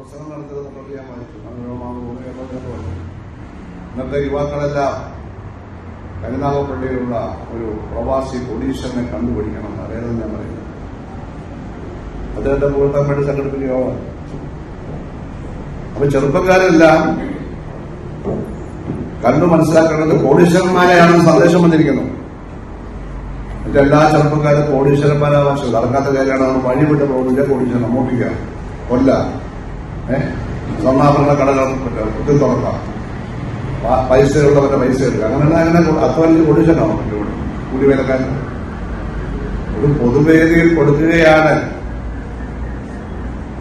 പ്രസംഗം നടത്തിയത് മുന്നോട്ട് ഞാൻ വായിച്ചു മനോരമാവ് ഇന്നത്തെ യുവാക്കളെല്ലാം കരുനാഗപ്പള്ളിയിലുള്ള ഒരു പ്രവാസി കോടീശ്വരനെ കണ്ടുപിടിക്കണം അറിയാതെ ഞാൻ പറയുന്നത്. അദ്ദേഹത്തെ പുകഴ്ത്താൻ വേണ്ടി സംഘടിപ്പിക്കുന്ന അപ്പൊ ചെറുപ്പക്കാരെല്ലാം കണ്ടു മനസ്സിലാക്കേണ്ടത് കോടീശ്വരന്മാരെയാണ് സന്ദേശം വന്നിരിക്കുന്നത് മറ്റെല്ലാ ചെറുപ്പക്കാരും കോടീശ്വരന്മാരാവാശം നടക്കാത്ത കാര്യമാണ് വഴിവിട്ട് പോകുന്നില്ല കോടീശ്വരൻ അമ്മൂപ്പിക്കുക കൊല്ല. സ്വർണാഭരണ കടകൾ കുത്തി തുറക്കാം. പൈസ ഉള്ളവരുടെ പൈസ എടുക്കുക. അങ്ങനെ അങ്ങനെ അധ്വാനിച്ച് കൊടുക്കണം ഇവിടെ. കൂലിവേലക്കാരൻ ഒരു പൊതുവേദിയിൽ കൊടുക്കുകയാണ്.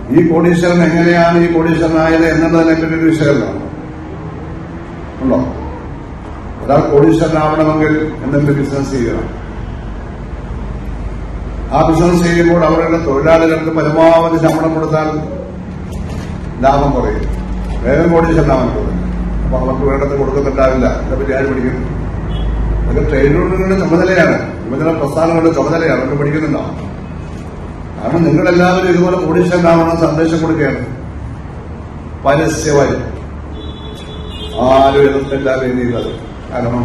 ഈ കോടീശ്വരൻ എങ്ങനെയാണ് ഈ കോടീശ്വരനായത് എന്നുള്ളതിനെ പറ്റി ഒരു വിഷയമല്ല. ഉണ്ടോ? ഒരാൾ കോടീശ്വരനാവണമെങ്കിൽ എന്തെങ്കിലും ബിസിനസ് ചെയ്യണം. ആ ബിസിനസ് ചെയ്യുമ്പോൾ അവരുടെ തൊഴിലാളികൾക്ക് പരമാവധി ശമ്പളം കൊടുത്താൽ ലാഭം കുറയും. വേഗം കോടീശ്വരൻ ലാഭം കുറയും അപ്പൊ അവർക്ക് വേണ്ടത് കൊടുക്കുന്നുണ്ടാവില്ല. ഇതിനെപ്പറ്റി ആര് പഠിക്കും അതൊക്കെ ട്രേഡ് യൂണിയനുകളുടെ ചുമതലയാണ്. യുവജന പ്രസ്ഥാനങ്ങളുടെ ചുമതലയാണ്. അവർക്ക് പഠിക്കുന്നുണ്ടാവും കാരണം നിങ്ങളെല്ലാവരും ഇതുപോലെ കോടീശ്വരനാവണം സന്ദേശം കൊടുക്കുകയാണ്. പരസ്യമായി. ആരും എതിർത്തില്ല രീതിയിലത് കാരണം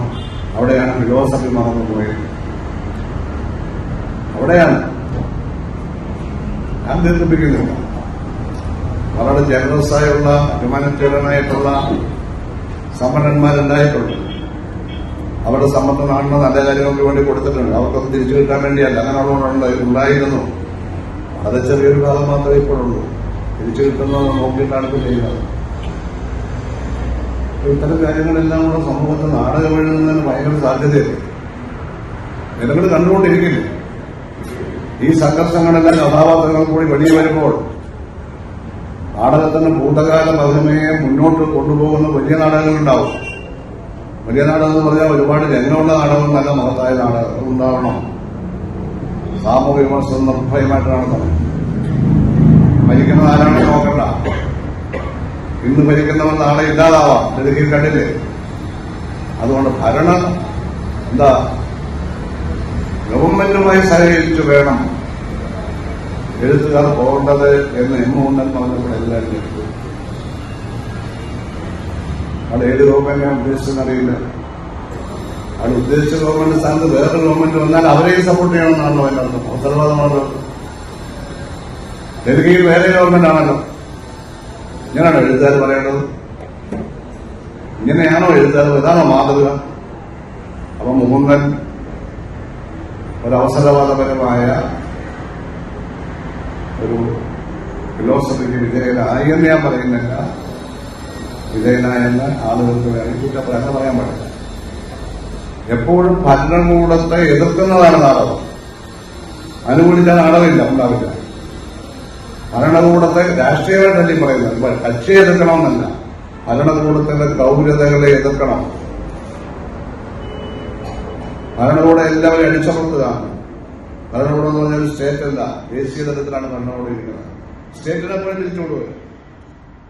അവിടെയാണ് ഫിലോസഫി മറന്നു പോയത്. അവിടെയാണ്. ഞാൻ ദീർഘിപ്പിക്കുന്നില്ല. വളരെ ജനറസ് ആയുള്ള ഹ്യൂമാനിറ്റേറിയനായിട്ടുള്ള സമ്പന്നന്മാരുണ്ടായിട്ടുണ്ട്. അവരുടെ സമ്പത്ത് നാടിന് നല്ല കാര്യങ്ങൾക്ക് വേണ്ടി കൊടുത്തിട്ടുണ്ട്. അവർക്കൊന്നും തിരിച്ചു കിട്ടാൻ വേണ്ടിയല്ല. അങ്ങനെ ഉള്ളതുകൊണ്ട് ഉണ്ടായിരുന്നു. വളരെ ചെറിയൊരു ഭാഗം മാത്രമേ ഇപ്പോഴുള്ളൂ തിരിച്ചു കിട്ടുന്നത് നോക്കിയിട്ടാണ് ഇപ്പോൾ ചെയ്യുന്നത്. ഇത്തരം കാര്യങ്ങളെല്ലാം കൂടെ സമൂഹത്തിൽ നാടകം എഴുതുന്നതിന് ഭയങ്കര സാധ്യതയുണ്ട്. ജനങ്ങൾ കണ്ടുകൊണ്ടിരിക്കില്ല ഈ സംഘർഷങ്ങളെല്ലാം കഥാപാത്രങ്ങൾ കൂടി വെളിയിൽ വരുമ്പോൾ നാടകത്തിന് ഭൂതകാല മഹിമയെ മുന്നോട്ട് കൊണ്ടുപോകുന്ന വലിയ നാടകങ്ങളുണ്ടാവും. വലിയ നാടകം എന്ന് പറഞ്ഞാൽ ഒരുപാട് ജനങ്ങളുള്ള നാടകം നല്ല മഹത്തായ നാടകം ഉണ്ടാവണം. സാമൂഹ്യ വിമർശനം നിർഭയമായിട്ടാണ് പറയുന്നത്. മരിക്കുന്നത് ആരാണെന്ന് നോക്കണ്ട. ഇന്ന് ഭരിക്കുന്നവൻ നാളെ ഇല്ലാതാവാം. ഡൽഹിയിൽ കണ്ടില്ലേ? അതുകൊണ്ട് ഭരണം എന്താ ഗവൺമെന്റുമായി സഹകരിച്ചു വേണം. എഴുത്തുകാർ പോകേണ്ടത് എന്ന് എം മുന്നൻ പറഞ്ഞപ്പോൾ എല്ലാവരും കേട്ടു അവിടെ ഏത് ഗവൺമെന്റ് ഉദ്ദേശിച്ചെന്ന് അറിയില്ല. അവിടെ ഉദ്ദേശിച്ച ഗവൺമെന്റ് സ്ഥാനത്ത് വേറൊരു ഗവൺമെന്റ് വന്നാൽ അവരെയും സപ്പോർട്ട് ചെയ്യണമെന്നാണല്ലോ അതിന്റെ അർത്ഥം. ഉത്തരവാദമാണല്ലോ ഡൽഹിയിൽ വേറെ ഗവൺമെന്റ് ആണല്ലോ. ഇങ്ങനെയാണോ എഴുത്തുകാർ പറയേണ്ടത്? ഇങ്ങനെയാണോ എഴുത്തുകാർ ഇതാണോ മാതൃക? അപ്പൊ മുകുന്ദൻ ഒരവസരവാദപരമായ ഒരു ഫിലോസഫിക്ക് വിധേയനായി എന്ന് ഞാൻ പറയുന്നില്ല. വിധേയനായെന്ന് ആളുകൾക്ക് വേണമെങ്കിൽ കുറ്റപ്രശ്നം പറയാൻ പറ്റില്ല. എപ്പോഴും ഭരണകൂടത്തെ എതിർക്കുന്നതാണ് നാടകം. അനുകൂലിക്കാൻ നാടകമില്ല ഉണ്ടാവില്ല. ഭരണകൂടത്തെ രാഷ്ട്രീയമായിട്ടല്ലേ പറയുന്നത്. കക്ഷിയെ എതിർക്കണമെന്നല്ല. ഭരണകൂടത്തിന്റെ ഗൗരതകളെ എതിർക്കണം. ഭരണകൂടം എല്ലാവരും അടിച്ചമർത്തുക. ഭരണകൂടം എന്ന് പറഞ്ഞാൽ സ്റ്റേറ്റ് അല്ല. ദേശീയ തലത്തിലാണ് ഭരണകൂടം ഇരിക്കുന്നത്. സ്റ്റേറ്റിനെ പോലും തിരിച്ചുകൊണ്ടുപോയി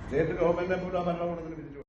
സ്റ്റേറ്റ് ഗവൺമെന്റിനെ പോലും ആ ഭരണകൂടത്തിന് തിരിച്ചു